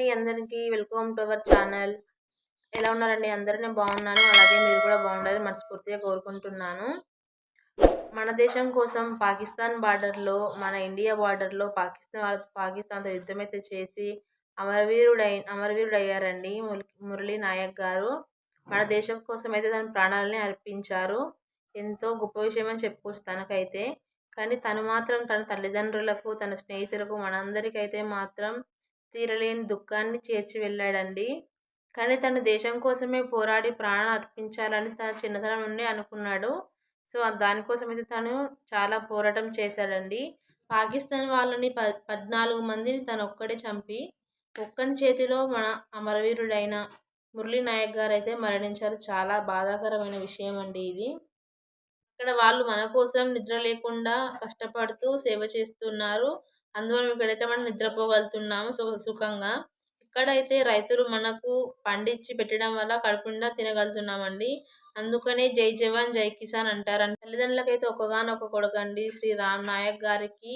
అండి అందరికీ. Welcome to our channel. ఎలా ఉన్నారండి? అందరూ నేను బాగున్నాను. అలాగే మీరు కూడా బాగుండాలని మనస్ఫూర్తిగా కోరుకుంటున్నాను. మన దేశం కోసం పాకిస్తాన్ బార్డర్లో మన ఇండియా బార్డర్లో పాకిస్తాన్ వాళ్ళ పాకిస్తాన్తో యుద్ధమైతే చేసి అమరవీరుడై అమరవీరుడు అయ్యారండి మురళీ నాయక్ గారు. మన దేశం కోసం అయితే తన ప్రాణాలని అర్పించారు. ఎంతో గొప్ప విషయం అని చెప్పుకోవచ్చు తనకైతే. కానీ తను మాత్రం తన తల్లిదండ్రులకు తన స్నేహితులకు మనందరికైతే మాత్రం తీరలేని దుఃఖాన్ని చేర్చి వెళ్ళాడండి. కానీ తను దేశం కోసమే పోరాడి ప్రాణం అర్పించాలని తన చిన్నతనం నుండి అనుకున్నాడు. సో దానికోసం అయితే తను చాలా పోరాటం చేశాడండి. పాకిస్తాన్ వాళ్ళని ప పద్నాలుగు మందిని తను ఒక్కడే చంపి ఒక్కని చేతిలో మన అమరవీరుడైన మురళీ నాయక్ గారు అయితే మరణించారు. చాలా బాధాకరమైన విషయం అండి ఇది. ఇక్కడ వాళ్ళు మన కోసం నిద్ర లేకుండా కష్టపడుతూ సేవ చేస్తున్నారు. అందువల్ల ఇక్కడైతే మనం నిద్రపోగలుగుతున్నాము సుఖంగా. ఇక్కడైతే రైతులు మనకు పండించి పెట్టడం వల్ల కడుపుండా తినగలుగుతున్నామండి. అందుకనే జై జవాన్ జై కిసాన్ అంటారు తల్లిదండ్రులకైతే ఒక్కగానొక్క కొడుకండి. శ్రీ రామ్ నాయక్ గారికి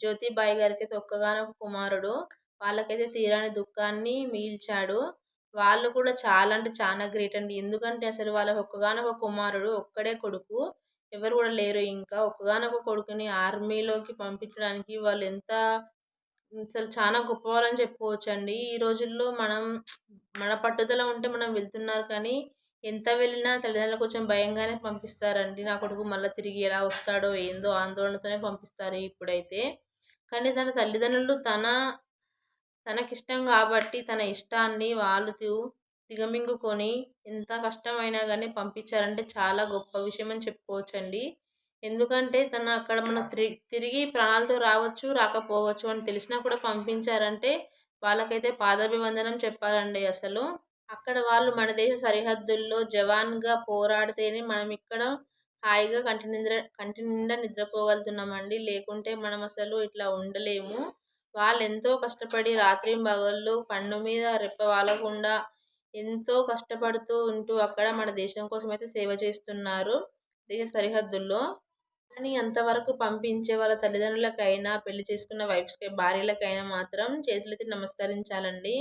జ్యోతిబాయి గారికి అయితే ఒక్కగానొక కుమారుడు. వాళ్ళకైతే తీరాని దుఃఖాన్ని మిగిల్చాడు వాళ్ళు కూడా చాలా అంటే చాలా గ్రేట్ అండి. ఎందుకంటే అసలు వాళ్ళకి ఒక్కగానొక కుమారుడు ఒక్కడే కొడుకు. ఎవరు కూడా లేరు. ఇంకా ఒక్కగానొక కొడుకుని ఆర్మీలోకి పంపించడానికి వాళ్ళు ఎంత అసలు చాలా గొప్పవారని చెప్పుకోవచ్చండి. ఈ రోజుల్లో మనం మన పట్టుదల ఉంటే మనం వెళ్తున్నారు కానీ ఎంత వెళ్ళినా తల్లిదండ్రులు కొంచెం భయంగానే పంపిస్తారండి. నా కొడుకు మళ్ళీ తిరిగి ఎలా వస్తాడో ఏందో ఆందోళనతోనే పంపిస్తారు ఇప్పుడైతే. కానీ తన తల్లిదండ్రులు తన తనకిష్టం కాబట్టి తన ఇష్టాన్ని వాళ్ళు దిగమింగుకొని ఎంత కష్టమైనా కానీ పంపించారంటే చాలా గొప్ప విషయం అని చెప్పుకోవచ్చండి. ఎందుకంటే తను అక్కడ మన తిరిగి ప్రాణాలతో రావచ్చు రాకపోవచ్చు అని తెలిసినా కూడా పంపించారంటే వాళ్ళకైతే పాదాభివందనం చెప్పాలండి అసలు. అక్కడ వాళ్ళు మన దేశ సరిహద్దుల్లో జవాన్గా పోరాడితేనే మనం ఇక్కడ హాయిగా కంటి నిద్ర కంటి నిండా నిద్రపోగలుగుతున్నామండి. లేకుంటే మనం అసలు ఇట్లా ఉండలేము. వాళ్ళు ఎంతో కష్టపడి రాత్రి పగళ్ళు కన్ను మీద రెప్ప వాలకుండా ఎంతో కష్టపడుతూ ఉంటూ అక్కడ మన దేశం కోసం అయితే సేవ చేస్తున్నారు దేశ సరిహద్దుల్లో. కానీ అంతవరకు పంపించే వాళ్ళ తల్లిదండ్రులకైనా పెళ్ళి చేసుకున్న వైఫ్స్కి భార్యలకైనా మాత్రం చేతులైతే నమస్కరించాలండి.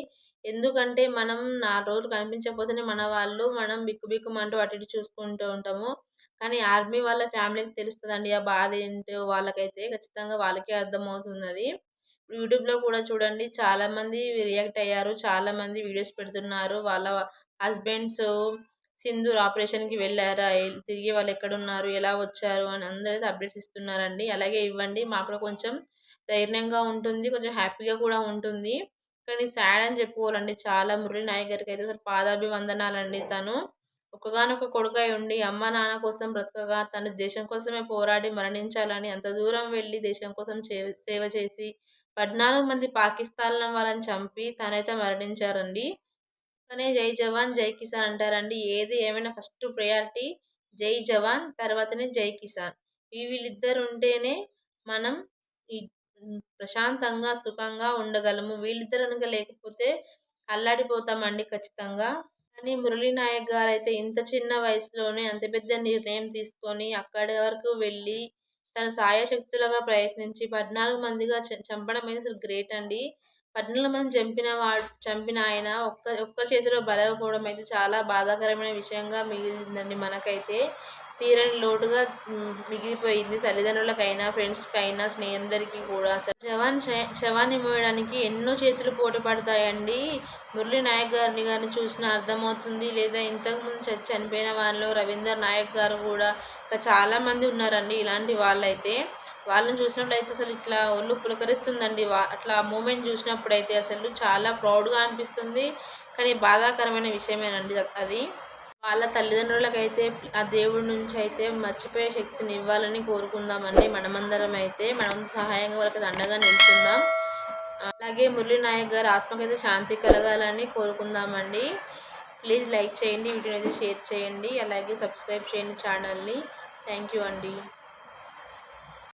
ఎందుకంటే మనం నా రోజు కనిపించకపోతేనే మన వాళ్ళు మనం బిక్కు అంటూ అటు ఇటు చూసుకుంటూ ఉంటాము. కానీ ఆర్మీ వాళ్ళ ఫ్యామిలీకి తెలుస్తుందండి ఆ బాధ ఏంటో వాళ్ళకైతే ఖచ్చితంగా వాళ్ళకే అర్థమవుతున్నది. యూట్యూబ్లో కూడా చూడండి. చాలామంది రియాక్ట్ అయ్యారు. చాలామంది వీడియోస్ పెడుతున్నారు. వాళ్ళ హస్బెండ్స్ సింధూర్ ఆపరేషన్కి వెళ్ళారా? తిరిగి వాళ్ళు ఎక్కడున్నారు? ఎలా వచ్చారు? అని అందరైతే అప్డేట్స్ ఇస్తున్నారండి. అలాగే ఇవ్వండి. మాకు కూడా కొంచెం ధైర్యంగా ఉంటుంది. కొంచెం హ్యాపీగా కూడా ఉంటుంది. కానీ సాడ్ అని చెప్పుకోవాలండి. చాలా మురళి నాయక్ గారికి అయితే అసలు పాదాభివందనాలండి తను. ఒకగానొక కొడుకై ఉండి అమ్మ నాన్న కోసం బ్రతకగా తను దేశం కోసమే పోరాడి మరణించాలని అంత దూరం వెళ్ళి దేశం కోసం సేవ చేసి పద్నాలుగు మంది పాకిస్తాన్ వాళ్ళని చంపి తనైతే మరణించారండి. కానీ జై జవాన్ జై కిసాన్ అంటారండి. ఏది ఏమైనా ఫస్ట్ ప్రయారిటీ జై జవాన్ తర్వాతనే జై కిసాన్. వీళ్ళిద్దరు ఉంటేనే మనం ప్రశాంతంగా సుఖంగా ఉండగలము. వీళ్ళిద్దరు కనుక లేకపోతే అల్లాడిపోతామండి ఖచ్చితంగా. కానీ మురళీ నాయక్ గారు అయితే ఇంత చిన్న వయసులోనే అంత పెద్ద నిర్ణయం తీసుకొని అక్కడి వరకు వెళ్ళి తన సాయశక్తులుగా ప్రయత్నించి పద్నాలుగు మందిగా చంపడం అనేది అసలు గ్రేట్ అండి. పద్నాలుగు మంది చంపిన వాడు చంపిన ఆయన ఒక్క ఒక్క చేతిలో బలవకపోవడం అయితే చాలా బాధాకరమైన విషయంగా మిగిలిందండి మనకైతే. తీరని లోటుగా మిగిలిపోయింది. తల్లిదండ్రులకైనా ఫ్రెండ్స్కైనా స్నేహితులందరికీ కూడా అసలు. జవాన్ శవాన్ని మోయడానికి ఎన్నో చేతులు పోటీ పడతాయండి. మురళీ నాయక్ గారిని గారిని చూసిన అర్థమవుతుంది. లేదా ఇంతకుముందు చనిపోయిన వాళ్ళు రవీందర్ నాయక్ గారు కూడా ఇంకా చాలామంది ఉన్నారండి ఇలాంటి వాళ్ళైతే. వాళ్ళని చూసినప్పుడైతే అసలు ఇట్లా ఒళ్ళు పులకరిస్తుందండి. అట్లా మూమెంట్ చూసినప్పుడైతే అసలు చాలా ప్రౌడ్గా అనిపిస్తుంది. కానీ బాధాకరమైన విషయమేనండి అది. వాళ్ళ తల్లిదండ్రులకైతే ఆ దేవుడి నుంచి అయితే మర్చిపోయే శక్తిని ఇవ్వాలని కోరుకుందామండి. మనమందరం అయితే మనం సహాయంగా వాళ్ళకి అండగా నిల్చుందాం. అలాగే మురళీ నాయక్ గారు ఆత్మకైతే శాంతి కలగాలని కోరుకుందామండి. ప్లీజ్ లైక్ చేయండి వీటిని అయితే షేర్ చేయండి. అలాగే సబ్స్క్రైబ్ చేయండి ఛానల్ని. థ్యాంక్ యూ అండి.